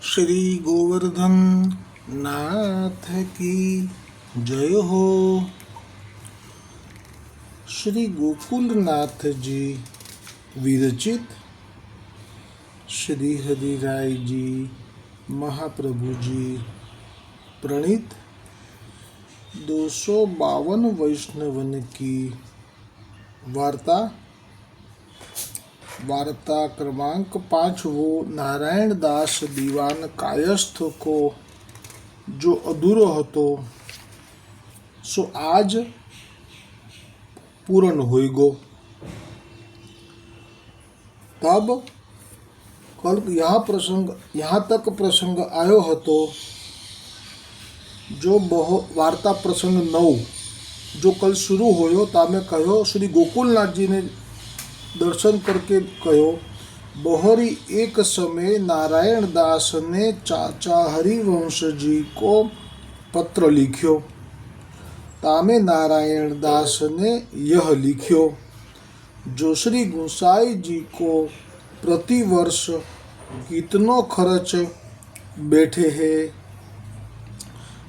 શ્રી ગોવર્ધન નાથ કી જય હો શ્રી ગોકુલનાથજી વિરચિત શ્રી હરિરાયજી મહાપ્રભુજી પ્રણીત દોસો બાવન વૈષ્ણવન કી વાર્તા વાર્તા ક્રમાંક પાંચવો નારાયણદાસ દીવાન કાયસ્થ કો. જો અધૂરો હતો, સો આજ પૂરણ હોઈ ગો તબ કલ્પ યહ પ્રસંગ યહાં તક પ્રસંગ આવ્યો હતો. જો બહુ વાર્તા પ્રસંગ નવ, જો કલ શરૂ હોયો, તમે કહ્યો, શ્રી ગોકુલનાથજીને दर्शन करके कहो, बहोरी एक समय नारायण दास ने चाचा हरिवंश जी को पत्र लिखियो। तामे नारायण दास ने यह लिखियो, जो श्री गुसाई जी को प्रति वर्ष कितनो खर्च बैठे है,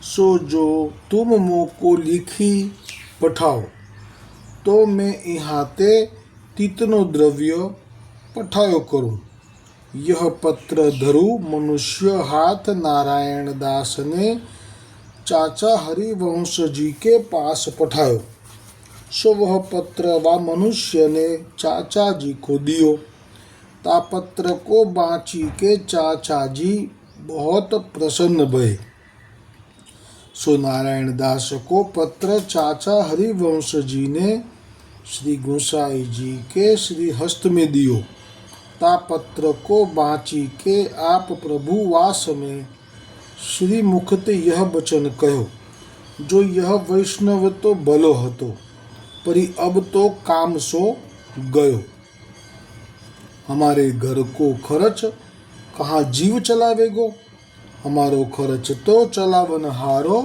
सो जो तुम मोको लिखी पठाओ। तो मैं इहाते तीतनो द्रव्य पठायो करूँ। यह पत्र धरु मनुष्य हाथ नारायण दास ने चाचा हरिवंश जी के पास पठायो। सो वह पत्र व मनुष्य ने चाचा जी को दियो। ता पत्र को बाँची के चाचा जी बहुत प्रसन्न भये सो नारायण दास को पत्र चाचा हरिवंश जी ने श्री गोसाई जी के श्री हस्त में दियो ता पत्र को बाँची के आप प्रभु वास में श्री मुखते यह वचन कहो जो यह वैष्णव तो भलो હતો परी अब तो काम सो गयो हमारे घर को खर्च कहाँ जीव चलावेगो हमारो खर्च तो चलावन हारो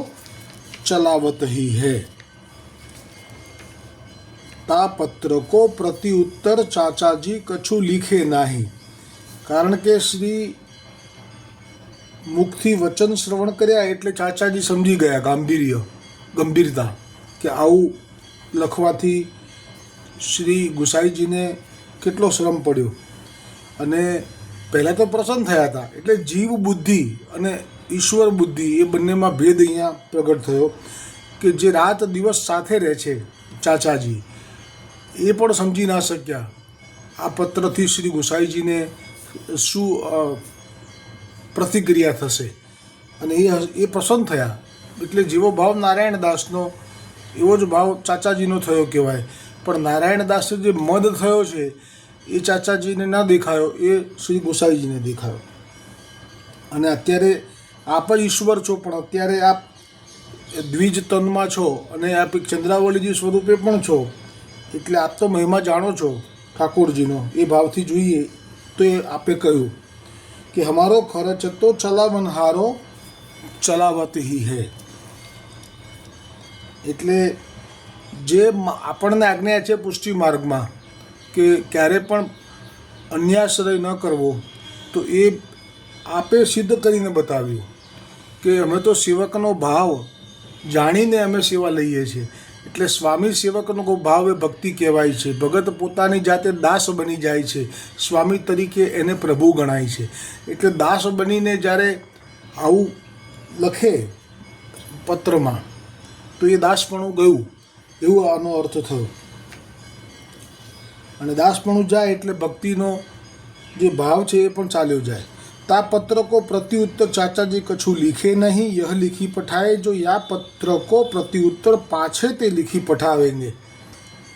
चलावत ही है ता પત્રકો પ્રતિ ઉત્તર ચાચાજી કછું લીખે નહીં. કારણ કે શ્રી મુખથી વચન શ્રવણ કર્યા એટલે ચાચાજી સમજી ગયા ગાંભીર્ય, ગંભીરતા કે આવું લખવાથી શ્રી ગુસાઈજીને કેટલો શ્રમ પડ્યો. અને પહેલાં તો પ્રસન્ન થયા હતા. એટલે જીવ બુદ્ધિ અને ઈશ્વર બુદ્ધિ એ બંનેમાં ભેદ અહીંયા પ્રગટ થયો કે જે રાત દિવસ સાથે રહે છે ચાચાજી. એ પણ સમજી ના શક્યા. આ પત્રથી શ્રી ગોસાઈજીને શું પ્રતિક્રિયા થશે? અને એ એ પ્રસન્ન થયા. એટલે જેવો ભાવ નારાયણ દાસનો એવો જ ભાવ ચાચાજીનો થયો કહેવાય. પણ નારાયણ દાસનો જે મદ થયો છે, એ ચાચાજીને ન દેખાયો, એ શ્રી ગોસાઈજીને દેખાયો. અને અત્યારે આપ જ ઈશ્વર છો, પણ અત્યારે આપ દ્વિજ તનમાં છો અને આપ ચંદ્રાવલીજી સ્વરૂપે પણ છો. એટલે આપ તો મહિમા જાણો છો ઠાકોરજીનો, એ ભાવથી જોઈએ તો એ આપે કહ્યું કે હમારો ખર્ચ તો ચલાવનહારો ચલાવત હી હૈ. એટલે જે આપણને આજ્ઞા છે પુષ્ટિ માર્ગમાં કે ક્યારે પણ અન્યાશ્રય ન કરવો, તો એ આપે સિદ્ધ કરીને બતાવ્યું કે અમે તો સેવકનો ભાવ જાણીને અમે સેવા લઈએ છીએ. એટલે સ્વામી સેવકનો ભાવ એ ભક્તિ કહેવાય છે. ભગત પોતાની જાતે દાસ બની જાય છે. સ્વામી તરીકે એને પ્રભુ ગણાય છે. એટલે દાસ બનીને જ્યારે આવું લખે પત્રમાં, તો એ દાસપણું ગયું. એવું આનો અર્થ થયો. અને દાસપણું જાય એટલે ભક્તિનો જે ભાવ છે એ પણ ચાલ્યો જાય. पत्र को प्रति उत्तर चाचा जी कछु लिखे नहीं यह लिखी पठाए जो या पत्र को प्रति उत्तर पाछे ते लिखी पठावेंगे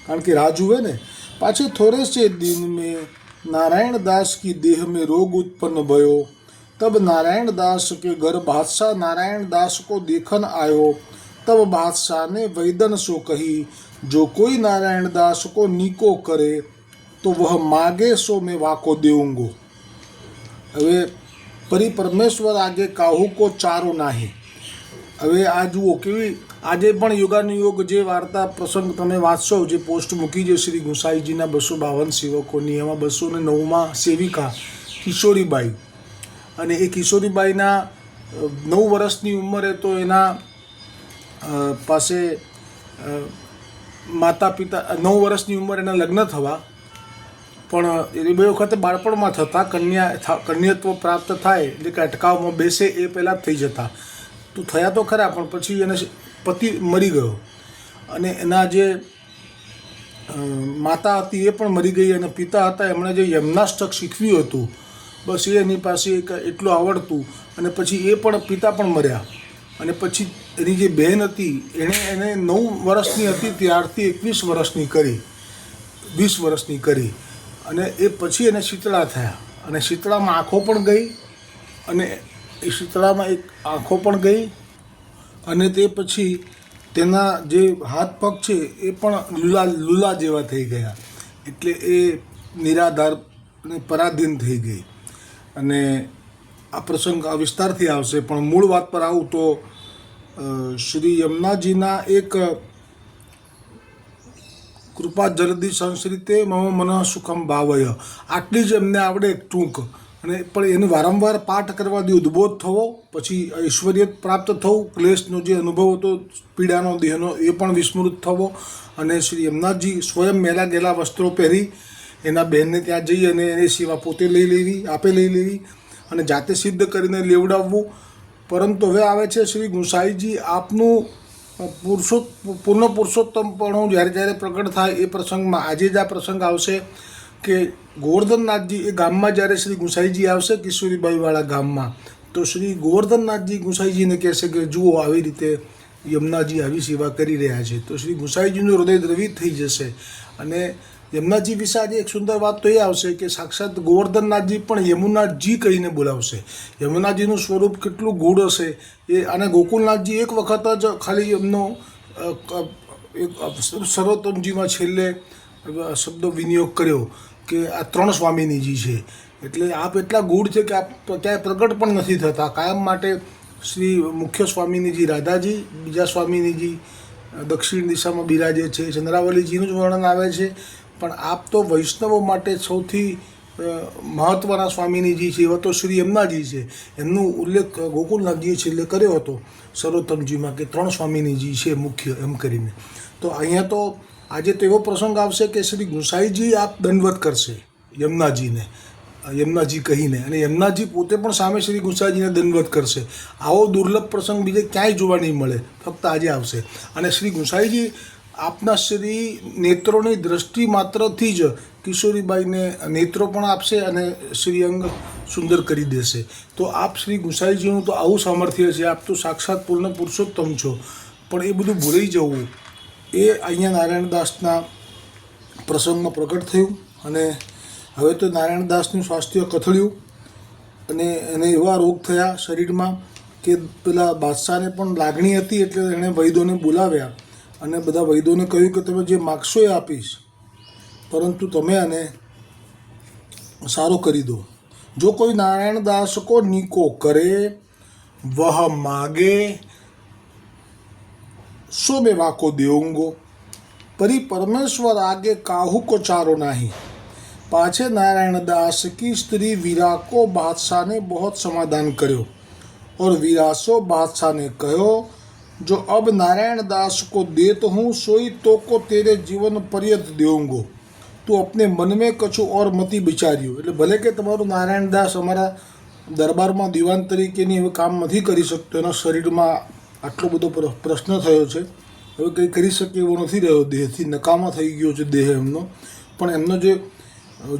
કારણ કે રાહ જુએ ને પાછે થોડે से दिन में नारायण दास की देह में रोग उत्पन्न भयो तब नारायण दास के घर बादशाह नारायण दास को देखन आयो तब बादशाह ने वैदन सो कही जो कोई नारायण दास को नीको करे तो वह मागे सो मैं वाको देऊंगो હવે પરી પરમેશ્વર આજે કાહુ કો ચારો નાહી. હવે આ જુઓ કેવી આજે પણ યોગાનુયોગ જે વાર્તા પ્રસંગ તમે વાંચશો, જે પોસ્ટ મૂકી છે શ્રી ગુસાઈજીના બસો બાવન સેવકોની, એમાં બસો ને નવમાં સેવિકા કિશોરીબાઈ. અને એ કિશોરીબાઈના નવ વર્ષની ઉંમરે તો એના પાસે માતા પિતા નવ વર્ષની ઉંમરે એના લગ્ન થવા પણ એ બે વખતે બાળપણમાં થતા, કન્યા કન્યત્વ પ્રાપ્ત થાય, એટલે કે અટકાવમાં બેસે એ પહેલાં થઈ જતા. તો થયા તો ખરા, પણ પછી એને પતિ મરી ગયો. અને એના જે માતા હતી એ પણ મરી ગઈ અને પિતા હતા, એમણે જે યમનાષ્ટક શીખવ્યું હતું, બસ એ એની પાસે એક એટલું આવડતું અને પછી એ પણ, પિતા પણ મર્યા. અને પછી એની જે બહેન હતી, એણે એને નવ વર્ષની હતી, ત્યારથી એકવીસ વર્ષની કરી, વીસ વર્ષની કરી. અને એ પછી એને શીતળા થયા. અને શીતળામાં આંખો પણ ગઈ, અને એ શીતળામાં એક આંખો પણ ગઈ, અને તે પછી તેના જે હાથ પગ છે એ પણ લુલા લુલા જેવા થઈ ગયા. એટલે એ નિરાધાર અને પરાધીન થઈ ગઈ. અને આ પ્રસંગ આ વિસ્તારથી આવશે. પણ મૂળ વાત પર આવું તો શ્રી યમુનાજીના એક કૃપા જલદી સંશ્રિતે મમ મન સુખમ ભાવય. આટલી જ એમને આવડે ટૂંક. અને પણ એને વારંવાર પાઠ કરવાથી ઉદ્બોધ થવો, પછી ઐશ્વર્ય પ્રાપ્ત થવું, ક્લેશનો જે અનુભવ હતો, પીડાનો, દેહનો, એ પણ વિસ્મૃત થવો. અને શ્રી યમુનાથજી સ્વયં મેલા ગયેલા વસ્ત્રો પહેરી એના બહેનને ત્યાં જઈ અને એની સેવા પોતે લઈ લેવી, આપે લઈ લેવી અને જાતે સિદ્ધ કરીને લેવડાવવું. પરંતુ હવે આવે છે શ્રી ગુંસાઈજી, આપનું પુરુષોત્ત, પૂર્ણ પુરુષોત્તમ પણ જ્યારે જ્યારે પ્રગટ થાય એ પ્રસંગમાં, આજે જ આ પ્રસંગ આવશે કે ગોવર્ધનનાથજી એ ગામમાં જ્યારે શ્રી ગુસાઈજી આવશે કિશોરીબાઈવાળા ગામમાં, તો શ્રી ગોવર્ધનનાથજી ગુસાઈજીને કહેશે કે જુઓ આવી રીતે યમુનાજી આવી સેવા કરી રહ્યા છે. તો શ્રી ગુસાઈજીનું હૃદય દ્રવિત થઈ જશે અને યમુનાજી વિશે આજે એક સુંદર વાત તો એ આવશે કે સાક્ષાત ગોવર્ધનનાથજી પણ યમુનાથજી કહીને બોલાવશે. યમુનાથજીનું સ્વરૂપ કેટલું ગૂઢ હશે એ અને ગોકુલનાથજી એક વખત જ ખાલી એમનો એક સર્વોત્તમજીમાં છેલ્લે શબ્દ વિનિયોગ કર્યો કે આ ત્રણ સ્વામીનીજી છે. એટલે આપ એટલા ગૂઢ છે કે આપ ક્યાંય પ્રગટ પણ નથી થતા. કાયમ માટે શ્રી મુખ્ય સ્વામિનીજી રાધાજી, બીજા સ્વામીનીજી, દક્ષિણ દિશામાં બિરાજે છે. ચંદ્રાવલીજીનું જ વર્ણન આવે છે. પણ આપ તો વૈષ્ણવો માટે સૌથી મહત્ત્વના સ્વામીનીજી છે, એવા તો શ્રી યમુનાજી છે. એમનો ઉલ્લેખ ગોકુલનાથજીએ છેલ્લે કર્યો હતો સર્વોત્તમજીમાં કે ત્રણ સ્વામીનીજી છે મુખ્ય, એમ કરીને. તો અહીંયા તો આજે તો એવો પ્રસંગ આવશે કે શ્રી ગુસાઈજી આપ દંડવત કરશે, યમુનાજીને, યમુનાજી કહીને. અને યમુનાજી પોતે પણ સામે શ્રી ગુસાઈજીને દંડવત કરશે. આવો દુર્લભ પ્રસંગ બીજે ક્યાંય જોવા નહીં મળે, ફક્ત આજે આવશે. અને શ્રી ગુસાઈજી આપના શ્રી નેત્રોની દ્રષ્ટિ માત્રથી જ કિશોરીબાઈને નેત્રો પણ આપશે અને શ્રી અંગ સુંદર કરી દેશે. તો આપ શ્રી ગુસાઈજીનું તો આવું સામર્થ્ય છે, આપ તો સાક્ષાત પૂર્ણ પુરુષોત્તમ છો. પણ એ બધું ભૂલી જવું, એ અહીંયા નારાયણદાસના પ્રસંગમાં પ્રગટ થયું અને હવે તો નારાયણદાસનું સ્વાસ્થ્ય કથળ્યું અને એને એવા રોગ થયા શરીરમાં કે પેલા બાદશાહને પણ લાગણી હતી એટલે એણે વૈદોને બોલાવ્યા. અને બધા વૈદોને કહ્યું કે તમે જે માગશો એ આપીશ પરંતુ તમે આને સારો કરી દો જો કોઈ નારાયણ દાસ કો નીકો કરે વહ માગે सो मैं वाको देऊंगो परी परमेश्वर आगे काहू को चारो नहीं पाछे नारायण दास की स्त्री वीरा को बादशाह ने बहुत समाधान કર્યો और वीरासो बादशाह ने कहो जो अब नारायण दास को देत हूँ सोई तो को तेरे जीवन पर्यत देऊंगो તું આપને મનમે કછું ઓર મતી વિચાર્યું એટલે ભલે કે તમારું નારાયણ દાસ અમારા દરબારમાં દિવાન તરીકેની હવે કામ નથી કરી શકતો, એના શરીરમાં આટલો બધો પ્રશ્ન થયો છે. હવે કંઈ કરી શકે એવો નથી રહ્યો. દેહથી નકામા થઈ ગયો છે દેહ એમનો. પણ એમનો જે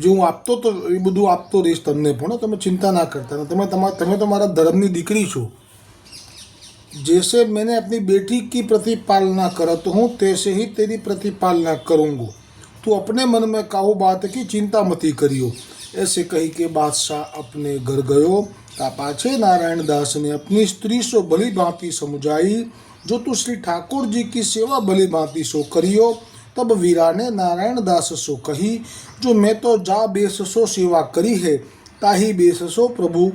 જે હું આપતો તો એ બધું આપતો રહીશ તમને પણ. તમે ચિંતા ના કરતા. તમે તમારા તમે તો મારા ધર્મની દીકરી છો. जैसे मैंने अपनी बेटी की प्रतिपालना करत तो हूँ तैसे ही तेरी प्रतिपालना करूँगा। तू अपने मन में काहू बात की चिंता मती करियो। ऐसे कही के बादशाह अपने घर गयो। ता पाछे नारायण दास ने अपनी स्त्री सो भली भांति समझाई। जो तू श्री ठाकुर जी की सेवा भली भांति सो करियो, तब वीरा ने नारायण दास सो कही, जो मैं तो जा बेस सो सेवा करी है ताही बेस सो प्रभु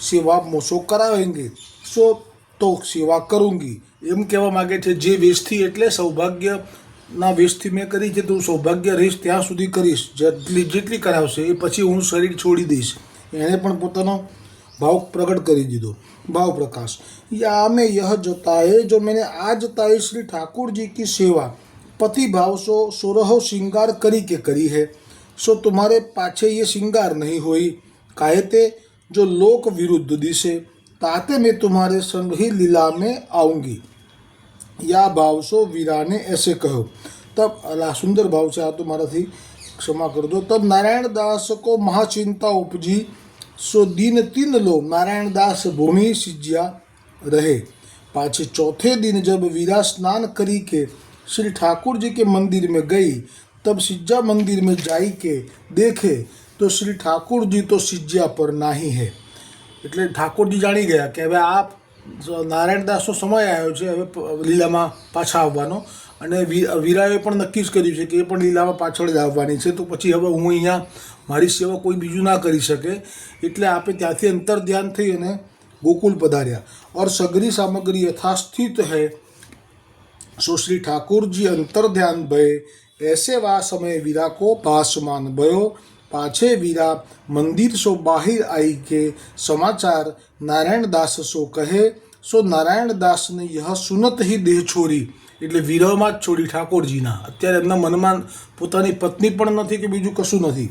सेवा मोसो करावेंगे सो તો સેવા કરુંગી એમ કહેવા માગે છે જે વેશથી એટલે સૌભાગ્યના વેશથી મેં કરી છે તો હું સૌભાગ્ય રહીશ ત્યાં સુધી કરીશ જેટલી જેટલી કરાવશે એ પછી હું શરીર છોડી દઈશ એણે પણ પોતાનો ભાવ પ્રગટ કરી દીધો भाव प्रकाश या में यह जताए जो मैंने आज जताई श्री ठाकुर जी की सेवा पति भाव सो सोरह श्रृंगार करी के करी है सो तुम्हारे पाछे ये श्रृंगार नहीं हुई काहे ते जो लोक विरुद्ध दिशे ताते मैं तुम्हारे संग ही लीला में आऊँगी। या भाव सो वीरा ने ऐसे कहो। तब अला सुंदर भाव से आ तो माराથી क्षमा कर दो। तब नारायण दास को महाचिंता उपजी, सो दिन तीन लोग नारायण दास भूमि सिज्या रहे। पाछे चौथे दिन जब वीरा स्नान करी के श्री ठाकुर जी के मंदिर में गई, तब सिज्जा मंदिर में जाई के देखे तो श्री ठाकुर जी तो सिज्जा पर नाही है। એટલે ઠાકોરજી જાણી ગયા કે હવે આ નારાયણદાસનો સમય આવ્યો છે હવે પ- લીલામાં પાછા આવવાનો અને વી વીરાએ પણ નક્કી જ કર્યું છે કે એ પણ લીલામાં પાછળ જ આવવાની છે તો પછી હવે હું અહીંયા મારી સેવા કોઈ બીજું ના કરી શકે એટલે આપે ત્યાંથી અંતર ધ્યાન થઈ અને ગોકુલ પધાર્યા और सगरी सामग्री यथास्थित है सो श्री ठाकुर जी अंतर ध्यान भय ऐसे वा समय वीरा को पासमान भयो पाछे वीरा मंदिर सो बाहिर आई के समाचार नारायण दास सो कहे सो नारायण दास ने यह सुनत ही देह છોરી એટલે વિરહમાં જ છોડી ઠાકોરજીના અત્યારે એમના મનમાં પોતાની પત્ની પણ નથી કે બીજું કશું નથી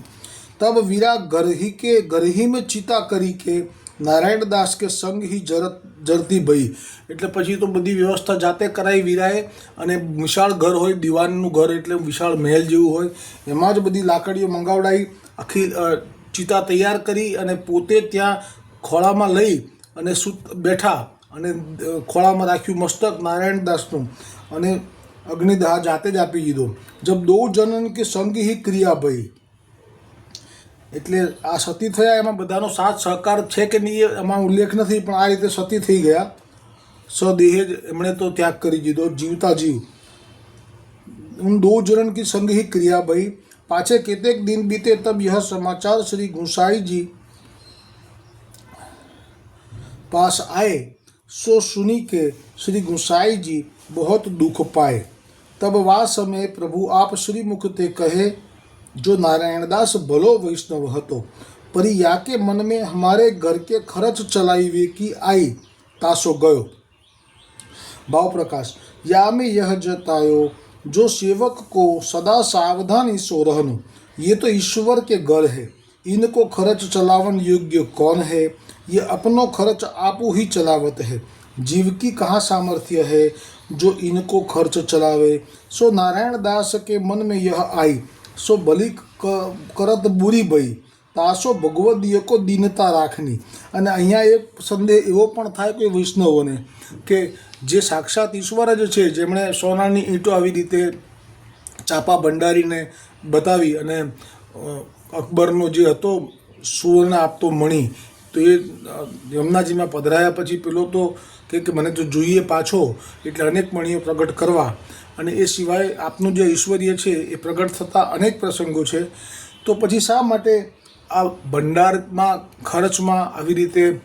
तब वीरा घर ही के घर ही में चिता કરી કે નારાયણ દાસ કે સંઘ હી જરત જરતી ભઈ. એટલે પછી તો બધી વ્યવસ્થા જાતે કરાવી વીરાએ અને વિશાળ ઘર હોય, દિવાનનું ઘર એટલે વિશાળ મહેલ જેવું હોય. એમાં જ બધી લાકડીઓ મંગાવડાવી આખી ચિતા તૈયાર કરી અને પોતે ત્યાં ખોળામાં લઈ અને સુત, બેઠા અને ખોળામાં રાખ્યું મસ્તક નારાયણ દાસનું અને અગ્નિદાહ જાતે જ આપી દીધો. જબ દો જનન કે સંઘ હી ક્રિયા ભઈ. એટલે આ સતી થયા એમાં બધાનો સાથ સહકાર છે કે નહીં એ એમાં ઉલ્લેખ નથી પણ આ રીતે સતી થઈ ગયા સદેહે જ એમણે તો ત્યાગ કરી દીધો જીવતા જીવ उन दो जन की संग ही क्रिया भई पाछे केतेक दिन बीते तब यह समाचार श्री गुसाई जी पास आए सो सुनी के श्री गुसाई जी बहुत दुख पाए तब वा समय प्रभु आप श्री मुख ते कहे जो नारायणदास भलो वैष्णव હતો પરી યા કે मन में हमारे घर के खर्च चलाइवे की आई तासो गयो भाव प्रकाश या में यह जतायो जो सेवक को सदा सावधानी सो रहनु ये तो ईश्वर के घर है इनको खर्च चलावन योग्य कौन है ये अपनो खर्च आपू ही चलावत है जीव की कहाँ सामर्थ्य है जो इनको खर्च चलावे सो नारायण दास के मन में यह आई બલિ ક- કરત બુરી ભઈ, તાસો ભગવદીય દીનતા રાખની. અને અહીંયા એક સંદેહ એવો પણ થાય કે વૈષ્ણવોને કે જે સાક્ષાત ઈશ્વર જ છે, જેમણે સોનાની ઈંટો આવી રીતે ચાપા ભંડારીને બતાવી અને અકબરનો જે હતો સુવર્ણ આપતો મણી, તો એ યમુનાજીમાં પધરાયા પછી પેલો તો કે કે મને તો જોઈએ પાછો, એટલે અનેક મણીઓ પ્રગટ કરવા. અને એ સિવાય આપનું જે ઐશ્વર્ય છે એ પ્રગટ થતા અનેક પ્રસંગો છે. તો પછી શા માટે આ ભંડારમાં, ખર્ચમાં આવી રીતે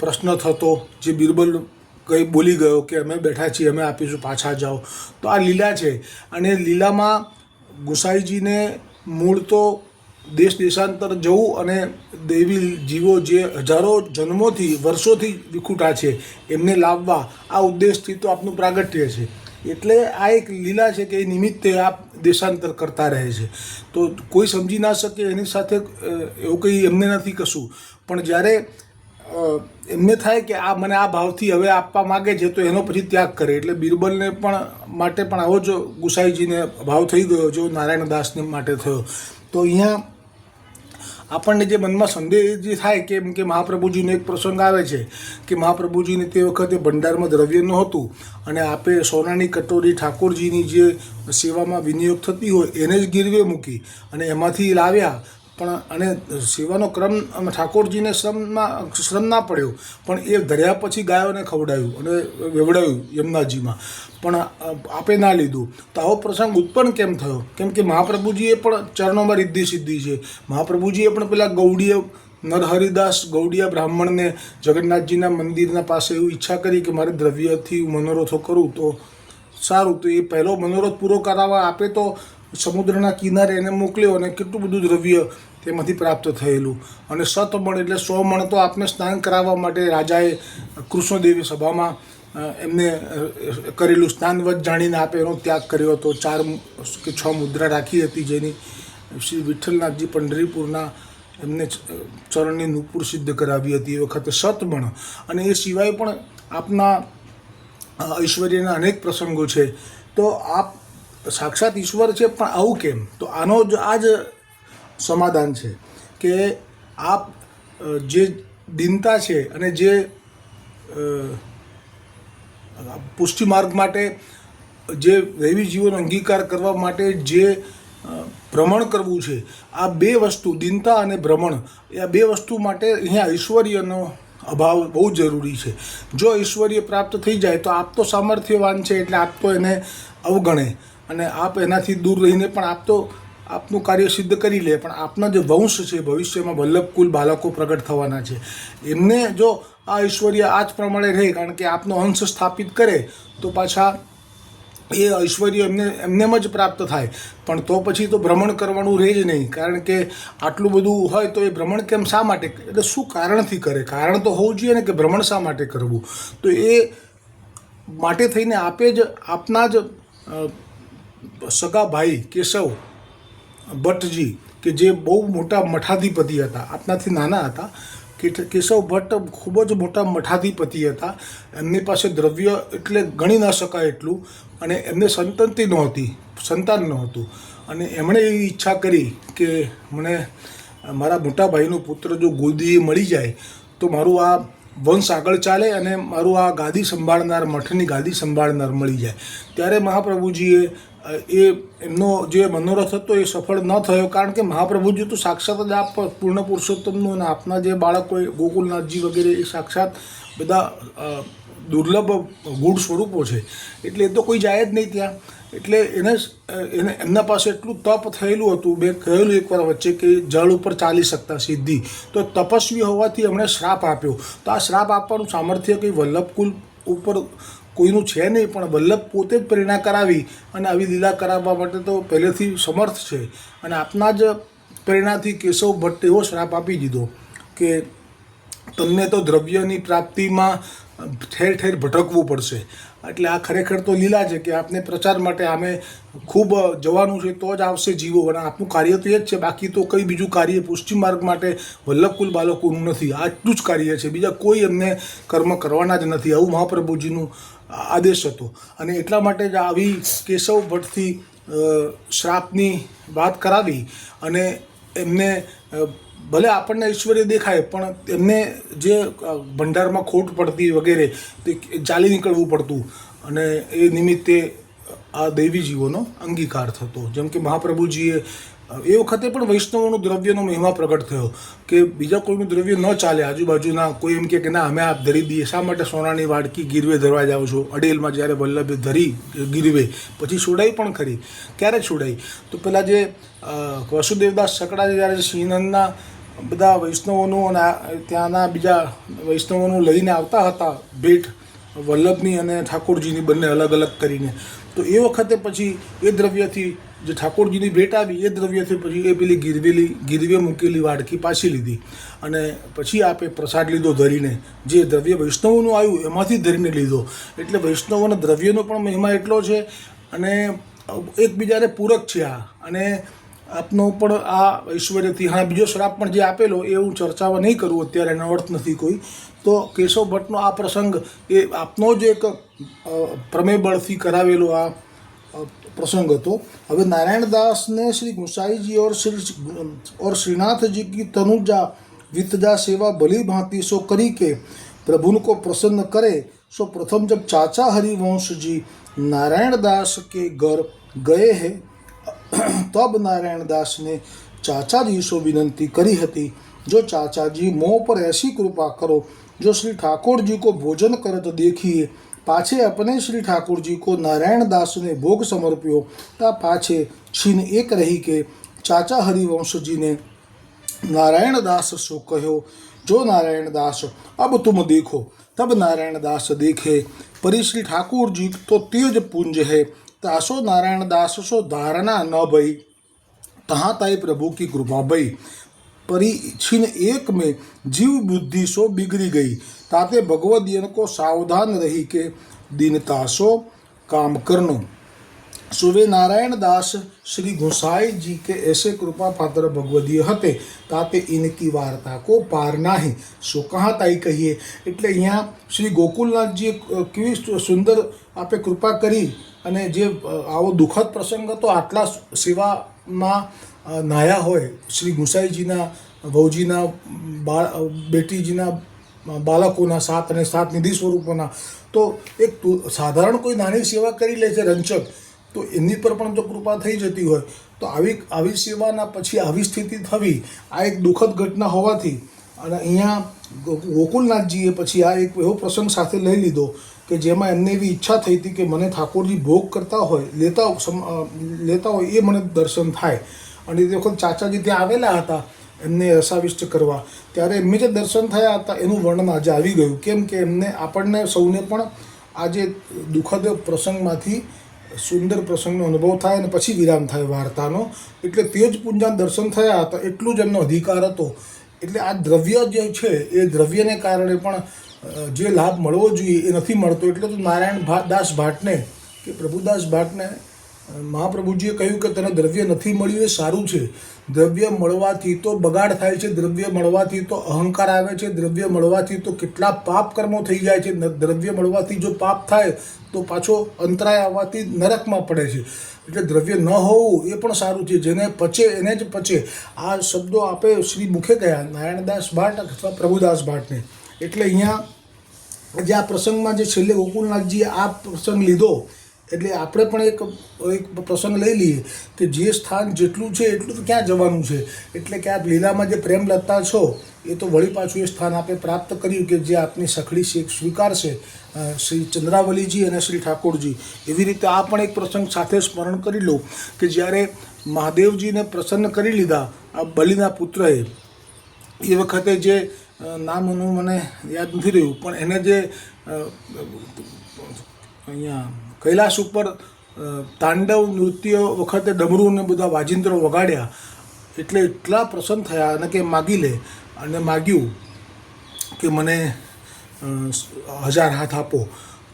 પ્રશ્ન થતો? જે બિરબલ કંઈ બોલી ગયો કે અમે બેઠા છીએ, અમે આપીશું, પાછા જાઓ. તો આ લીલા છે. અને લીલામાં ગુસાઈજીને મૂળ તો દેશ દેશાંતર જવું અને દેવી જીવો જે હજારો જન્મોથી, વર્ષોથી વિખૂટા છે, એમને લાવવા. આ ઉદ્દેશથી તો આપનું પ્રાગટ્ય છે. એટલે આ એક લીલા છે કે એ નિમિત્તે આ દેશાંતર કરતા રહે છે. તો કોઈ સમજી ના શકે એની સાથે એવું કંઈ એમને નથી કશું. પણ જ્યારે એમને થાય કે આ મને આ ભાવથી હવે આપવા માગે છે, તો એનો પછી ત્યાગ કરે. એટલે બિરબલને પણ માટે પણ આવો જ ગુસાઈજીને ભાવ થઈ ગયો, જો નારાયણ દાસને માટે થયો. તો અહીંયા આપણને જે મનમાં સંદેહ જે થાય કે કે મહાપ્રભુજીનો એક પ્રસંગ આવે છે કે મહાપ્રભુજીને તે વખતે ભંડારમાં દ્રવ્ય નહોતું અને આપે સોનાની કટોરી ઠાકોરજીની જે સેવામાં વિનિયોગ થતી હોય એને જ ગીરવે મૂકી અને એમાંથી લાવ્યા પણ અને સેવાનો ક્રમ ઠાકોરજીને શ્રમમાં, શ્રમ ના પડ્યો, પણ એ ધર્યા પછી ગાયોને ખવડાવ્યું અને વેવડાવ્યું યમુનાજીમાં. પણ આપે ના લીધું. તો આવો પ્રસંગ ઉત્પન્ન કેમ થયો? કેમ કે મહાપ્રભુજીએ પણ ચરણોમાં રિદ્ધિ સિદ્ધિ છે. મહાપ્રભુજીએ પણ પેલા ગૌડીય નરહરિદાસ, ગૌડિયા બ્રાહ્મણને જગન્નાથજીના મંદિરના પાસે એવું ઈચ્છા કરી કે મારે દ્રવ્યથી મનોરથો કરું તો સારું. તો એ પહેલો મનોરથ પૂરો કરાવવા આપે તો સમુદ્રના કિનારે એને મોકલ્યો અને કેટલું બધું દ્રવ્ય તેમાંથી પ્રાપ્ત થયેલું. અને સતમણ એટલે સો મણ તો આપને સ્નાન કરાવવા માટે રાજાએ કૃષ્ણદેવી સભામાં એમને કરેલું સ્નાનવત જાણીને આપે એનો ત્યાગ કર્યો હતો. ચાર કે છ મુદ્રા રાખી હતી જેની શ્રી વિઠ્ઠલનાથજી પંઢરીપુરના એમને ચરણની નુપુર સિદ્ધ કરાવી હતી એ વખતે સતમણ અને એ સિવાય પણ આપના ઐશ્વર્યના અનેક પ્રસંગો છે. તો આપ સાક્ષાત ઈશ્વર છે, પણ આવું કેમ? તો આનો જ આ જ સમાધાન છે કે આપ જે દિનતા છે અને જે પુષ્ટિ માર્ગ માટે, જે દૈવી જીવન અંગીકાર કરવા માટે જે ભ્રમણ કરવું છે, આ બે વસ્તુ, દિનતા અને ભ્રમણ, એ આ બે વસ્તુ માટે અહીંયા ઐશ્વર્યનો અભાવ બહુ જરૂરી છે. જો ઐશ્વર્ય પ્રાપ્ત થઈ જાય તો આપ તો સામર્થ્યવાન છે એટલે આપ તો એને અવગણે. અને આપ એનાથી દૂર રહીને પણ આપ તો આપનું કાર્ય સિદ્ધ કરી લે, પણ આપના જે વંશ છે, ભવિષ્યમાં વલ્લભકુલ બાળકો પ્રગટ થવાના છે. એમને જો આ ઐશ્વર્ય આ જ પ્રમાણે રહે, કારણ કે આપનો અંશ સ્થાપિત કરે, તો પાછા એ ઐશ્વર્ય એમને, એમનેમ જ પ્રાપ્ત થાય. પણ તો પછી તો ભ્રમણ કરવાનું રહે જ નહીં, કારણ કે આટલું બધું હોય તો એ ભ્રમણ કેમ શા માટે એટલે શું કારણથી કરે? કારણ તો હોવું જોઈએ ને કે ભ્રમણ શા માટે કરવું? તો એ માટે થઈને આપે જ આપના જ સગા ભાઈ કેશવ ભટ્ટજી, કે જે બહુ મોટા મઠાધિપતિ હતા, આપનાથી નાના હતા કેશવ ભટ્ટ ખૂબ જ મોટા મઠાધિપતિ હતા. એમની પાસે દ્રવ્ય એટલે ગણી ન શકાય એટલું, અને એમને સંતતિ નહોતી, સંતાન નહોતું. અને એમણે એવી ઈચ્છા કરી કે મને મારા મોટા ભાઈનો પુત્ર જો ગોદીએ મળી જાય, તો મારું આ વંશ આગળ ચાલે અને મારું આ ગાદી સંભાળનાર, મઠની ગાદી સંભાળનાર મળી જાય. ત્યારે મહાપ્રભુજીએ એ એમનો જે મનોરથ હતો એ સફળ ન થયો, કારણ કે મહાપ્રભુજી તો સાક્ષાત જ આપ પૂર્ણ પુરુષોત્તમનું અને આપના જે બાળકો ગોકુલનાથજી વગેરે એ સાક્ષાત બધા દુર્લભ ગુણ સ્વરૂપો છે. એટલે એ તો કોઈ જાય જ નહીં ત્યાં. એટલે એને એને એમના પાસે એટલું તપ થયેલું હતું, મેં કહેલું એકવાર વચ્ચે કે જળ ઉપર ચાલી શકતા સિદ્ધિ. તો તપસ્વી હોવાથી એમણે શ્રાપ આપ્યો. તો આ શ્રાપ આપવાનું સામર્થ્ય કંઈ વલ્લભકુલ ઉપર કોઈનું છે નહીં, પણ વલ્લભ પોતે જ પ્રેરણા કરાવી અને આવી લીલા કરાવવા માટે તો પહેલેથી સમર્થ છે. અને આપના જ પ્રેરણાથી કેશવ ભટ્ટ એવો શ્રાપ આપી દીધો કે તમને તો દ્રવ્યની પ્રાપ્તિમાં ઠેર ઠેર ભટકવું પડશે. એટલે આ ખરેખર તો લીલા છે કે આપને પ્રચાર માટે આમે ખૂબ જવાનું છે તો જ આવશે જીવો અને આપનું કાર્ય તો એ જ છે, બાકી તો કંઈ બીજું કાર્ય પુષ્ટિ માર્ગ માટે વલ્લભકુલ બાળકોનું નથી. આટલું જ કાર્ય છે. બીજા કોઈ એમને કર્મ કરવાના જ નથી. આવું મહાપ્રભુજીનું આદેશ હતો. અને એટલા માટે જ આવી કેશવ ભટ્ટથી શ્રાપની વાત કરાવી અને એમને ભલે આપણને ઐશ્વર્ય દેખાય, પણ એમને જે ભંડારમાં ખોટ પડતી વગેરે તે ચાલી નીકળવું પડતું. અને એ નિમિત્તે આ દૈવી જીવોનો અંગીકાર થતો. જેમ કે મહાપ્રભુજીએ એ વખતે પણ વૈષ્ણવોનું દ્રવ્યનો મહિમા પ્રગટ થયો કે બીજા કોઈનું દ્રવ્ય ન ચાલે આજુબાજુના કોઈ એમ કે ના, અમે આપ ધરી દઈએ. શા માટે સોનાની વાડકી ગીરવે ધરવા જાઓ છો? અડેલમાં જ્યારે વલ્લભે ધરી ગીરવે, પછી છોડાઈ પણ ખરી. ક્યારે છોડાઈ તો પેલા જે વસુદેવદાસ સકડા જ્યારે સિંહનના બધા વૈષ્ણવોનું અને ત્યાંના બીજા વૈષ્ણવોનું લઈને આવતા હતા ભેટ, વલ્લભની અને ઠાકોરજીની બંને અલગ અલગ કરીને, તો એ વખતે પછી એ દ્રવ્યથી જે ઠાકોરજીની ભેટ આવી એ દ્રવ્યથી પછી એ પેલી ગીરવેલી, ગીરવે મૂકેલી વાડકી પાછી લીધી અને પછી આપે પ્રસાદ લીધો ધરીને. જે દ્રવ્ય વૈષ્ણવોનું આવ્યું એમાંથી ધરીને લીધો. એટલે વૈષ્ણવોના દ્રવ્યનો પણ મહિમા એટલો છે અને એકબીજાને પૂરક છે આ. અને આપનો પણ આ ઐશ્વર્યથી, હા, બીજો શ્રાપ પણ જે આપેલો એ હું ચર્ચામાં નહીં કરું, અત્યારે એનો અર્થ નથી કોઈ. તો કેશવ ભટ્ટનો આ પ્રસંગ એ આપનો જ એક પ્રમેય બળથી કરાવેલો આ प्रसंग હતો હવે नारायण दास ने श्री गुसाई जी और श्री और श्रीनाथ जी की तनुजा वितजा सेवा भली भांति सो करी के प्रभु को प्रसन्न करे सो प्रथम जब चाचा हरिवंश जी नारायण दास के घर गए हैं तब नारायण दास ने चाचा जी से विनंती करी હતી जो चाचा जी मोह पर ऐसी कृपा करो जो श्री ठाकुर जी को भोजन करत देखिए पाछे अपने श्री ठाकुर जी को नारायण दास ने भोग समर्प्यो ता पाछे छीन एक रही के चाचा हरिवंश जी ने नारायण दास सो कहो जो नारायण दास अब तुम देखो तब नारायण दास देखे परि श्री ठाकुर जी तो तेज पुंज है तासो नारायण दास सो धारणा न भई तहाँ ताई प्रभु की कृपा भई परिछिन एक में जीव बुद्धि सो बिगड़ी गई ताते भगवत को सावधान रही के दीनता सो काम करनो सुवे नारायण दास श्री गोसाई जी के ऐसे कृपा पात्र ભગવદીય હતે તાતે ઇનકી વાર્તા કો પાર નાહી સો કહા તાઈ કહીએ એટલે અહીંયા શ્રી ગોકુલનાથજીએ કેવી સુંદર આપે કૃપા કરી અને જે અ, આવો દુઃખદ પ્રસંગ હતો આટલા સેવામાં અ, નાયા હોય, શ્રી ગુસાઈજીના વહુજીના બા બેટીજીના બાળકોના સાત અને સાત નિધિ સ્વરૂપોના, તો એક સાધારણ કોઈ નાની સેવા કરી લે છે રંચક તો એની પર પણ જો કૃપા થઈ જતી હોય, તો આવી આવી સેવાના પછી આવી સ્થિતિ થવી, આ એક દુઃખદ ઘટના હોવાથી, અને અહીંયા ગોકુલનાથજીએ પછી આ એક એવો પ્રસંગ સાથે લઈ લીધો, કે જેમાં એમને એવી ઈચ્છા થઈ હતી કે મને ઠાકોરજી ભોગ કરતા હોય, લેતા લેતા હોય, એ મને દર્શન થાય. અને એ વખત ચાચાજી ત્યાં આવેલા હતા, એમને રસાવિષ્ટ કરવા. ત્યારે એમને જે દર્શન થયા હતા, એનું વર્ણન આજે આવી ગયું. કેમ કે એમને આપણને સૌને પણ આજે દુઃખદ પ્રસંગમાંથી સુંદર પ્રસંગનો અનુભવ થાય અને પછી વિરામ થાય વાર્તાનો. એટલે તે જ પૂંજાન દર્શન થયા હતા, એટલું જ એમનો અધિકાર હતો. એટલે આ દ્રવ્ય જે છે, એ દ્રવ્યને કારણે પણ જે લાભ મળવો જોઈએ એ નથી મળતો. એટલે તો નારાયણ દાસ ભાટને, કે પ્રભુદાસ ભાટને મહાપ્રભુજીએ કહ્યું કે તને દ્રવ્ય નથી મળ્યું એ સારું છે. દ્રવ્ય મળવાથી તો બગાડ થાય છે, દ્રવ્ય મળવાથી તો અહંકાર આવે છે, દ્રવ્ય મળવાથી તો કેટલા પાપ કર્મો થઈ જાય છે. દ્રવ્ય મળવાથી જો પાપ થાય તો પાછો અંતરાય આવવાથી નરકમાં પડે છે. એટલે દ્રવ્ય ન હોવું એ પણ સારું છે. જેને પચે એને જ પચે. આ શબ્દો આપે શ્રી મુખે ગયા નારાયણદાસ ભાટ અથવા પ્રભુદાસ ભાટને એટલે અહીંયા જે આ પ્રસંગમાં જે છેલ્લે ગોકુલનાથજીએ આ પ્રસંગ લીધો એટલે આપણે પણ એક એક પ્રસંગ લઈ લઈએ કે જે સ્થાન જેટલું છે એટલું તો ક્યાં જવાનું છે એટલે કે આપ લીલામાં જે પ્રેમ લતા છો એ તો વળી પાછું એ સ્થાન આપણે પ્રાપ્ત કર્યું કે જે આપની સખડી શેખ સ્વીકારશે શ્રી ચંદ્રાવલીજી અને શ્રી ઠાકોરજી એવી રીતે આ પણ એક પ્રસંગ સાથે સ્મરણ કરી લો કે જ્યારે મહાદેવજીને પ્રસન્ન કરી લીધા આ બલિના પુત્રએ એ વખતે જે નામનું મને યાદ નથી રહ્યું પણ એને જે અહીંયા કૈલાસ ઉપર તાંડવ નૃત્ય વખતે ડમરું ને બધા વાજિંત્રો વગાડ્યા, એટલે એટલા પ્રસન્ન થયા અને કે માગી લે અને માગ્યું કે મને હજાર હાથ આપો.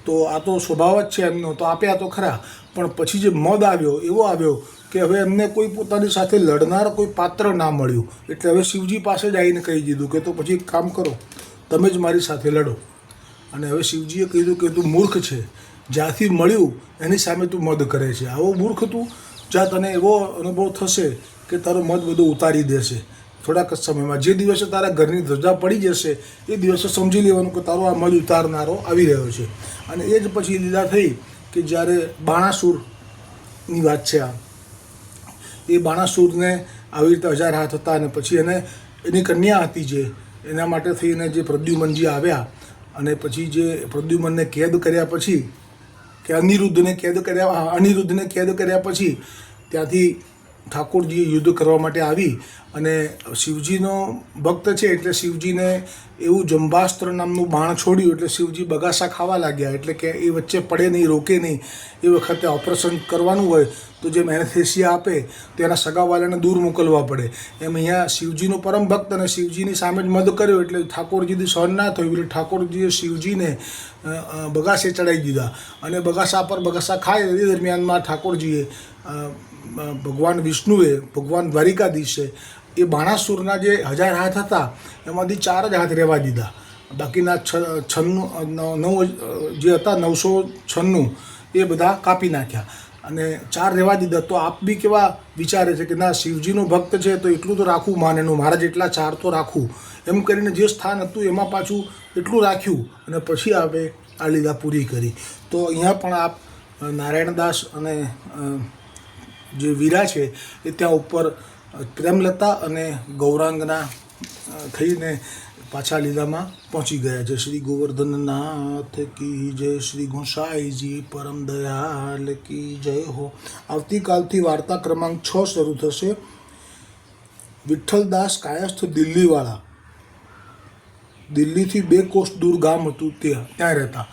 તો આ તો સ્વભાવ જ છે એમનો, તો આપ્યા તો ખરા, પણ પછી જે મદ આવ્યો, એવો આવ્યો કે હવે એમને કોઈ પોતાની સાથે લડનાર કોઈ પાત્ર ના મળ્યું. એટલે હવે શિવજી પાસે જ આવીને કહી દીધું કે તો પછી એક કામ કરો, તમે જ મારી સાથે લડો. અને હવે શિવજીએ કીધું કે તું મૂર્ખ છે જ્યાંથી મળ્યું, એની સામે તું મદ કરે છે. આવો મૂર્ખ તું, જ્યાં તને એવો અનુભવ થશે કે તારો મદ બધું ઉતારી દેશે. થોડાક જ સમયમાં, જે દિવસે તારા ઘરની ધજા પડી જશે, એ દિવસે સમજી લેવાનું કે તારો આ મદ ઉતારનારો આવી રહ્યો છે. અને એ જ પછી લીલા થઈ કે જ્યારે બાણાસુરની વાત છે આ, એ બાણાસુરને આવી રીતે હજાર હાથ હતા અને પછી એને એની કન્યા હતી જે, એના માટે થઈને જે પ્રદ્યુમનજી આવ્યા અને પછી જે પ્રદ્યુમનને કેદ કર્યા પછી કે અનિરુદ્ધને કેદ કર્યા અનિરુદ્ધને કેદ કર્યા પછી ત્યાંથી ઠાકોરજીએ યુદ્ધ કરવા માટે આવી અને શિવજીનો ભક્ત છે એટલે શિવજીને એવું જંબાસ્ત્ર નામનું બાણ છોડ્યું એટલે શિવજી બગાસા ખાવા લાગ્યા. એટલે કે એ વચ્ચે પડે નહીં, રોકે નહીં. એ વખતે ઓપરેશન કરવાનું હોય તો જે એનેસ્થેસિયા આપે, તો એના સગાવાલાને દૂર મોકલવા પડે. એમ અહીંયા શિવજીનો પરમ ભક્ત અને શિવજીની સામે જ મદ કર્યો એટલે ઠાકોરજીથી સહન ના થયું. એટલે ઠાકોરજીએ શિવજીને બગાસે ચડાવી દીધા. અને બગાસા પર બગાસા ખાય એ દરમિયાનમાં ઠાકોરજીએ ભગવાન વિષ્ણુએ, ભગવાન દ્વારિકાધીશે, એ બાણાસુરના જે હજાર હાથ હતા, એમાંથી ચાર જ હાથ રહેવા દીધા. બાકીના છન્નું નવ જે હતા, નવસો છન્નું, એ બધા કાપી નાખ્યા. અને ચાર રહેવા દીધા. તો આપ બી કેવા વિચારે છે કે ના, શિવજીનો ભક્ત છે તો એટલું તો રાખવું માનેનું મારા જેટલા ચાર તો રાખવું. એમ કરીને જે સ્થાન હતું એમાં પાછું એટલું રાખ્યું અને પછી આપે આ લીલા પૂરી કરી. તો અહીંયા પણ આપ નારાયણદાસ અને જે વીરા છે, એ ત્યાં ઉપર પ્રેમલતા અને ગૌરાંગના થઈને પાછા લીલામાં પહોંચી ગયા. છે શ્રી ગોવર્ધનનાથ કી જય શ્રી ગોસાઈજી, પરમ દયાલ કી જય હો. આવતીકાલથી વાર્તા ક્રમાંક છ શરૂ થશે. વિઠ્ઠલદાસ કાયસ્થ દિલ્હીવાળા. દિલ્હીથી બે કોષ દૂર ગામ હતું ત્યાં ત્યાં રહેતા.